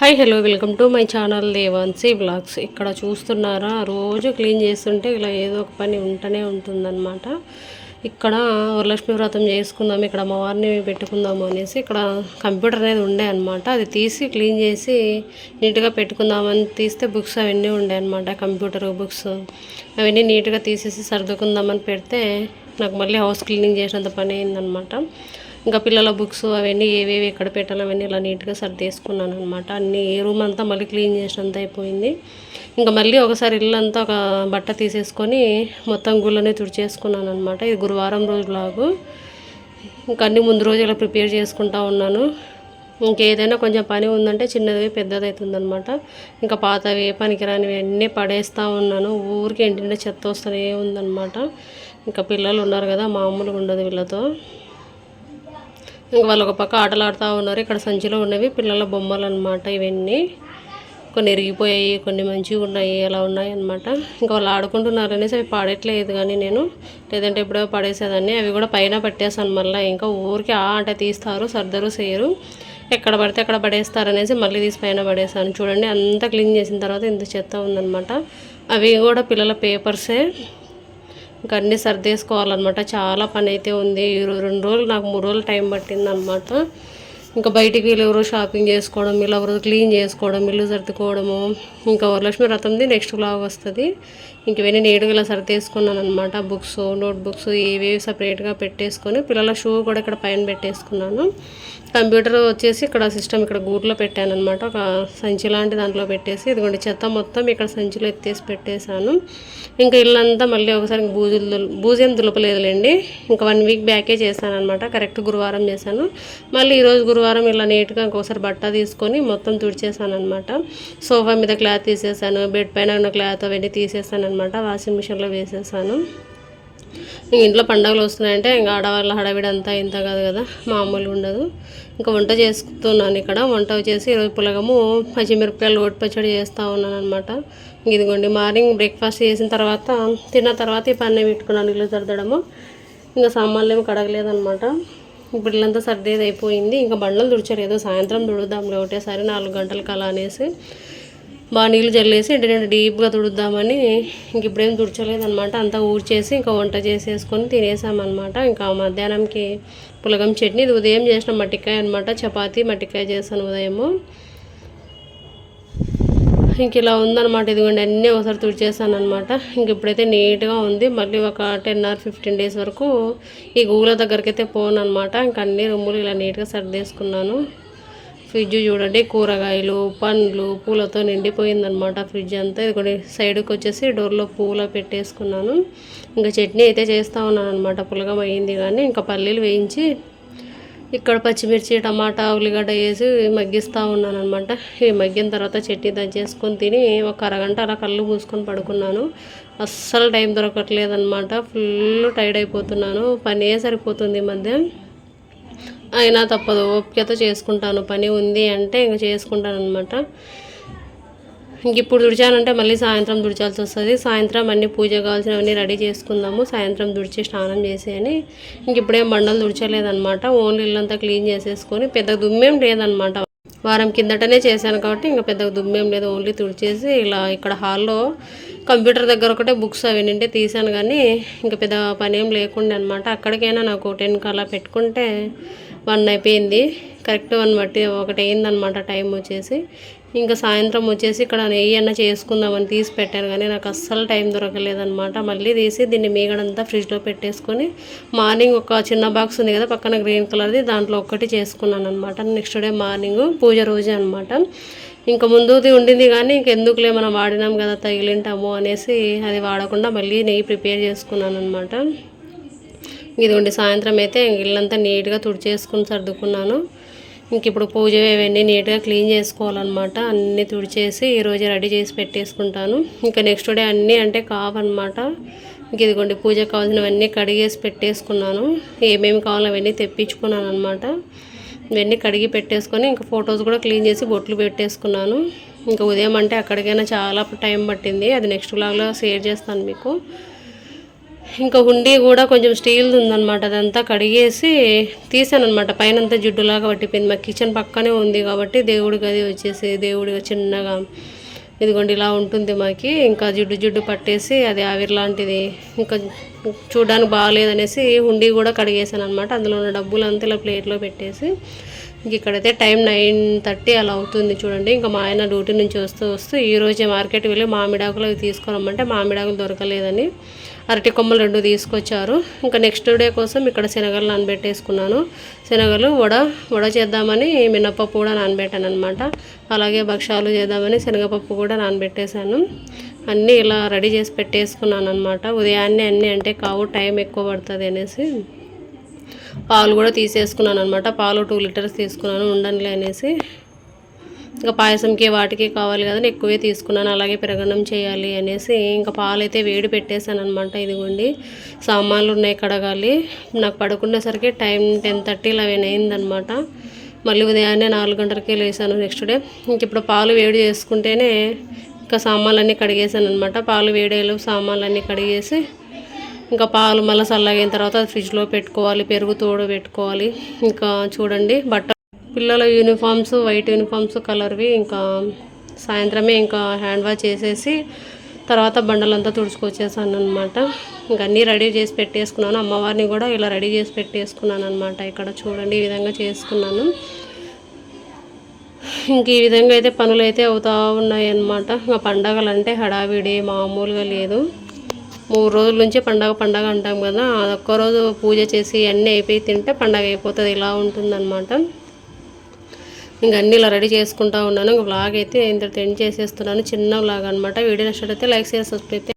Hi hello welcome to my channel Devanshi blogs. ఇక్కడ చూస్తున్నారా రోజు క్లీన్ చేస్తుంటే ఇలా ఏదో ఒక పని ఉంటూనే ఉంటుందన్నమాట. ఇక్కడ వరలక్ష్మి వ్రతం చేసుకుందాం ఇక్కడ అమ్మవారిని పెట్టుకుందాము అనేసి ఇక్కడ కంప్యూటర్ అనేది ఉండే అనమాట అది తీసి క్లీన్ చేసి నీట్గా పెట్టుకుందామని తీస్తే బుక్స్ అవన్నీ ఉండే అనమాట కంప్యూటర్ బుక్స్. అవన్నీ నీట్గా తీసేసి సర్దుకుందామని పెడితే నాకు మళ్ళీ హౌస్ క్లీనింగ్ చేసినంత పని అయిందనమాట ఇంకా పిల్లల బుక్స్ అవన్నీ ఏవేవి ఎక్కడ పెట్టాలి అవన్నీ ఇలా నీట్గా సర్దేసుకున్నాను అనమాట అన్ని ఏ రూమ్ అంతా మళ్ళీ క్లీన్ చేసినంత అయిపోయింది. ఇంకా మళ్ళీ ఒకసారి ఇల్లంతా ఒక బట్ట తీసేసుకొని మొత్తం గుళ్ళనే తుడిచేసుకున్నాను అనమాట ఇది గురువారం రోజులాగు ఇంకా అన్ని ముందు రోజు ఇలా ప్రిపేర్ చేసుకుంటా ఉన్నాను. ఇంకేదైనా కొంచెం పని ఉందంటే చిన్నది పెద్దది అవుతుందనమాట ఇంకా పాతవి పనికిరానివి అన్నీ పడేస్తూ ఉన్నాను. ఊరికి ఇంటింటే చెత్త వస్తూనే ఉందనమాట ఇంకా పిల్లలు ఉన్నారు కదా మామూలుగా ఉండదు వీళ్ళతో. ఇంకా వాళ్ళు ఒక పక్క ఆటలు ఉన్నారు. ఇక్కడ సంచిలో ఉన్నవి పిల్లల బొమ్మలు అనమాట ఇవన్నీ. కొన్ని ఎరిగిపోయాయి కొన్ని మంచిగా ఉన్నాయి అలా ఉన్నాయి అనమాట ఇంకా వాళ్ళు ఆడుకుంటున్నారు అనేసి అవి పాడట్లేదు కానీ నేను. లేదంటే ఎప్పుడో పడేసేదాన్ని. అవి కూడా పైన పట్టేసాను మళ్ళీ. ఇంకా ఊరికి ఆ ఆట తీస్తారు సర్దరు చేయరు ఎక్కడ పడితే అక్కడ పడేస్తారు అనేసి మళ్ళీ తీసి పైన పడేసాను చూడండి అంతా క్లీన్ చేసిన తర్వాత ఇంత చెత్త ఉందన్నమాట. అవి కూడా పిల్లల పేపర్సే. ఇంకా అన్నీ సర్దేసుకోవాలన్నమాట. చాలా పని అయితే ఉంది. ఈ రెండు రోజులు నాకు మూడు రోజులు టైం పట్టింది అనమాట ఇంకా బయటికి వీళ్ళెవరో షాపింగ్ చేసుకోవడం వీళ్ళెవరో క్లీన్ చేసుకోవడం ఇల్లు సర్దుకోవడము. ఇంకా వరలక్ష్మి రథంది నెక్స్ట్ బ్లాగ్ వస్తుంది. ఇంక ఇవన్నీ నేడుగా ఇలా సర్దేసుకున్నాను అనమాట బుక్స్ నోట్బుక్స్ ఏవేవి సపరేట్గా పెట్టేసుకొని పిల్లల షూ కూడా ఇక్కడ పైన పెట్టేసుకున్నాను. కంప్యూటర్ వచ్చేసి ఇక్కడ సిస్టమ్ ఇక్కడ గూట్లో పెట్టాను అనమాట ఒక సంచి లాంటి దాంట్లో పెట్టేసి ఇదిగోండి చెత్త మొత్తం ఇక్కడ సంచిలో ఎత్తేసి పెట్టేశాను. ఇంకా ఇల్లంతా మళ్ళీ ఒకసారి బూజులు దుల్- బూజేం దులపలేదులేండి. ఇంకా వన్ వీక్ బ్యాకే చేశాను అనమాట కరెక్ట్ గురువారం చేశాను. మళ్ళీ ఈరోజు గురువారం ఇలా నీట్గా ఇంకోసారి బట్ట తీసుకొని మొత్తం తుడిచేసాను అనమాట సోఫా మీద క్లాత్ తీసేసాను బెడ్ పైన ఉన్న క్లాత్ అవన్నీ తీసేసాను అనమాట వాషింగ్ మిషన్లో వేసేసాను ఇంట్లో పండుగలు వస్తున్నాయంటే ఇంకా ఆడవాళ్ళ హడావిడి అంతా ఇంత కాదు కదా మామూలుగా ఉండదు. ఇంకా వంట చేస్తున్నాను ఇక్కడ. వంట వచ్చేసి ఈరోజు పులగము పచ్చిమిరపకాయలు ఓటు పచ్చడి చేస్తూ ఉన్నాను అనమాట ఇదిగోండి మార్నింగ్ బ్రేక్ఫాస్ట్ చేసిన తర్వాత తిన్న తర్వాత ఈ పన్నే పెట్టుకున్నాను ఇల్లు సర్దడము. ఇంకా సామాన్లు ఏమి కడగలేదనమాట ఇప్పుడు ఇల్లంతా సర్దేది అయిపోయింది. ఇంకా బండలు తుడిచారు. సాయంత్రం తుడుద్దాంలే ఒకటేసారి నాలుగు గంటలకు అలా అనేసి. బాగా నీళ్ళు జల్లేసి ఇంటి నేను డీప్గా తుడుద్దామని ఇంక ఇప్పుడేం తుడచలేదనమాట అంతా ఊడ్చేసి ఇంకా వంట చేసేసుకొని తినేసామన్నమాట. ఇంకా మధ్యాహ్నంకి పులగం చట్నీ ఇది ఉదయం చేసిన మట్టికాయ అనమాట చపాతీ మట్టికాయ చేశాను ఉదయము. ఇంక ఇలా ఉందన్నమాట. ఇదిగోండి అన్నీ ఒకసారి తుడిచేసాను అనమాట ఇంక ఇప్పుడైతే నీట్గా ఉంది. మళ్ళీ ఒక టెన్ ఆర్ ఫిఫ్టీన్ డేస్ వరకు ఈ గూగుల దగ్గరికి అయితే పోను అనమాట ఇంక అన్ని రూములు ఇలా నీట్గా సర్దేసుకున్నాను. ఫ్రిడ్జ్ చూడండి కూరగాయలు పండ్లు పూలతో నిండిపోయిందనమాట ఫ్రిడ్జ్ అంతా. ఇది సైడ్కి వచ్చేసి డోర్లో పూల పెట్టేసుకున్నాను. ఇంకా చట్నీ అయితే చేస్తూ ఉన్నాను అనమాట పులగం అయ్యింది కానీ ఇంకా పల్లీలు వేయించి ఇక్కడ పచ్చిమిర్చి టమాటా ఉల్లిగడ్డ వేసి మగ్గిస్తూ ఉన్నాను అనమాట ఇవి మగ్గిన తర్వాత చట్నీ దంచేసుకొని తిని ఒక అరగంట అలా కళ్ళు మూసుకొని పడుకున్నాను. అస్సలు టైం దొరకట్లేదు అనమాట ఫుల్ టైర్డ్ అయిపోతున్నాను. పనే సరిపోతుంది ఈ మధ్య? అయినా తప్పదు ఓపికతో చేసుకుంటాను పని ఉంది అంటే ఇంక చేసుకుంటాను అనమాట ఇంక ఇప్పుడు తుడిచానంటే మళ్ళీ సాయంత్రం దుడిచాల్సి వస్తుంది. సాయంత్రం అన్ని పూజ కావాల్సినవన్నీ రెడీ చేసుకుందాము. సాయంత్రం దుడిచి స్నానం చేసి అని ఇంక ఇప్పుడేం బండలు దుడిచలేదనమాట ఓన్లీ ఇల్లంతా క్లీన్ చేసేసుకొని పెద్ద దుమ్మేం లేదనమాట వారం కిందటనే చేశాను కాబట్టి ఇంకా పెద్ద దుమ్మేం లేదు. ఓన్లీ తుడిచేసి ఇలా ఇక్కడ హాల్లో కంప్యూటర్ దగ్గర ఒకటే బుక్స్ అవి నింటే తీసాను కానీ ఇంకా పెద్ద పని ఏం లేకుండా అనమాట అక్కడికైనా నాకు టెన్ అలా పెట్టుకుంటే వన్ అయిపోయింది. కరెక్ట్ వన్ బట్టి ఒకటి అయిందనమాట టైం వచ్చేసి. ఇంకా సాయంత్రం వచ్చేసి ఇక్కడ నెయ్యి అన్న చేసుకుందామని తీసి పెట్టాను కానీ నాకు అస్సలు టైం దొరకలేదనమాట మళ్ళీ తీసి దీన్ని మీగడంతా ఫ్రిడ్జ్లో పెట్టేసుకొని మార్నింగ్ ఒక చిన్న బాక్స్ ఉంది కదా పక్కన గ్రీన్ కలర్ది దాంట్లో ఒక్కటి చేసుకున్నాను అనమాట నెక్స్ట్ డే మార్నింగ్ పూజ రోజే అనమాట ఇంకా ముందుది ఉండింది కానీ ఇంకెందుకులే మనం వాడినాం కదా తగిలింటాము అనేసి అది వాడకుండా మళ్ళీ నెయ్యి ప్రిపేర్ చేసుకున్నాను అనమాట ఇదిగోండి సాయంత్రం అయితే ఇల్లంతా నీట్గా తుడిచేసుకుని సర్దుకున్నాను. ఇంక ఇప్పుడు పూజ ఇవన్నీ నీట్గా క్లీన్ చేసుకోవాలన్నమాట. అన్నీ తుడిచేసి ఈరోజు రెడీ చేసి పెట్టేసుకుంటాను. ఇంకా నెక్స్ట్ డే అన్నీ అంటే కావన్నమాట. ఇంక ఇదిగోండి పూజకు కావాల్సినవన్నీ కడిగేసి పెట్టేసుకున్నాను. ఏమేమి కావాలో అవన్నీ తెప్పించుకున్నాను అనమాట ఇవన్నీ కడిగి పెట్టేసుకొని ఇంకా ఫొటోస్ కూడా క్లీన్ చేసి బొట్లు పెట్టేసుకున్నాను. ఇంకా ఉదయం అంటే అక్కడికైనా చాలా టైం పట్టింది. అది నెక్స్ట్ బ్లాగ్లో షేర్ చేస్తాను మీకు. ఇంకా హుండీ కూడా కొంచెం స్టీల్ది ఉందన్నమాట. అదంతా కడిగేసి తీసాను అనమాట పైన అంతా జిడ్డులాగా పట్టిపోయింది. మా కిచెన్ పక్కనే ఉంది కాబట్టి దేవుడి గది వచ్చేసి దేవుడి చిన్నగా ఇదిగోండి ఇలా ఉంటుంది మాకి. ఇంకా జిడ్డు జిడ్డు పట్టేసి అది ఆవిరి లాంటిది. ఇంకా చూడడానికి బాగాలేదనేసి హుండీ కూడా కడిగేసాను అనమాట అందులో ఉన్న డబ్బులు అంతా ఇలా ప్లేట్లో పెట్టేసి ఇంక ఇక్కడైతే టైం నైన్ థర్టీ అలా అవుతుంది చూడండి. ఇంకా మా ఆయన డ్యూటీ నుంచి వస్తూ వస్తూ ఈ రోజే మార్కెట్ వెళ్ళి మామిడాకులు అవి తీసుకురమ్మంటే మామిడాకులు దొరకలేదని అరటి కొమ్మలు రెండు తీసుకొచ్చారు. ఇంకా నెక్స్ట్ డే కోసం ఇక్కడ శనగలు నానబెట్టేసుకున్నాను. శనగలు వడ వడ చేద్దామని మినపప్పు కూడా నానబెట్టాను అనమాట అలాగే భక్షాలు చేద్దామని శనగపప్పు కూడా నానబెట్టేశాను. అన్నీ ఇలా రెడీ చేసి పెట్టేసుకున్నాను అనమాట ఉదయాన్నే అన్నీ అంటే కావు టైం ఎక్కువ పడుతుంది అనేసి. పాలు కూడా తీసేసుకున్నాను అనమాట పాలు టూ లీటర్స్ తీసుకున్నాను ఉండనులే అనేసి. ఇంకా పాయసంకి వాటికి కావాలి కదా ఎక్కువే తీసుకున్నాను. అలాగే పెరగడం చేయాలి అనేసి ఇంకా పాలు అయితే వేడి పెట్టేశాను అనమాట ఇదిగోండి సామాన్లు ఉన్నాయి కడగాలి. నాకు పడుకునేసరికి టైం టెన్ థర్టీ లెవెన్ అయిందనమాట మళ్ళీ ఉదయాన్నే నాలుగు గంటలకే లేసాను నెక్స్ట్ డే ఇంక ఇప్పుడు పాలు వేడి చేసుకుంటేనే ఇంకా సామాన్లన్నీ కడిగేసాను అనమాట పాలు వేడేలు సామాన్లన్నీ కడిగేసి ఇంకా పాలు మళ్ళీ చల్లగిన తర్వాత అది ఫ్రిడ్జ్లో పెట్టుకోవాలి పెరుగు తోడు పెట్టుకోవాలి. ఇంకా చూడండి బట్ట పిల్లల యూనిఫామ్స్ వైట్ యూనిఫామ్స్ కలర్వి ఇంకా సాయంత్రమే ఇంకా హ్యాండ్ వాష్ చేసేసి తర్వాత బండలంతా తుడుచుకొచ్చేసాను అనమాట ఇంకా అన్నీ రెడీ చేసి పెట్టేసుకున్నాను. అమ్మవారిని కూడా ఇలా రెడీ చేసి పెట్టేసుకున్నాను అనమాట ఇక్కడ చూడండి ఈ విధంగా చేసుకున్నాను. ఇంక ఈ విధంగా అయితే పనులు అయితే అవుతూ ఉన్నాయి అన్నమాట ఇంకా పండగలు అంటే హడావిడి మామూలుగా లేదు. మూడు రోజుల నుంచే పండగ పండగ అంటాం కదా. అదొక్క రోజు పూజ చేసి అన్నీ అయిపోయి తింటే పండగ అయిపోతుంది. ఇలా ఉంటుందన్నమాట. ఇంక అన్నీ ఇలా రెడీ చేసుకుంటా ఉన్నాను. ఇంకా వ్లాగ్ అయితే ఇంత ఎండ్ చేసేస్తున్నాను. చిన్న వ్లాగ్ అనమాట వీడియో నచ్చినట్లయితే లైక్ చేసి సబ్స్క్రైబ్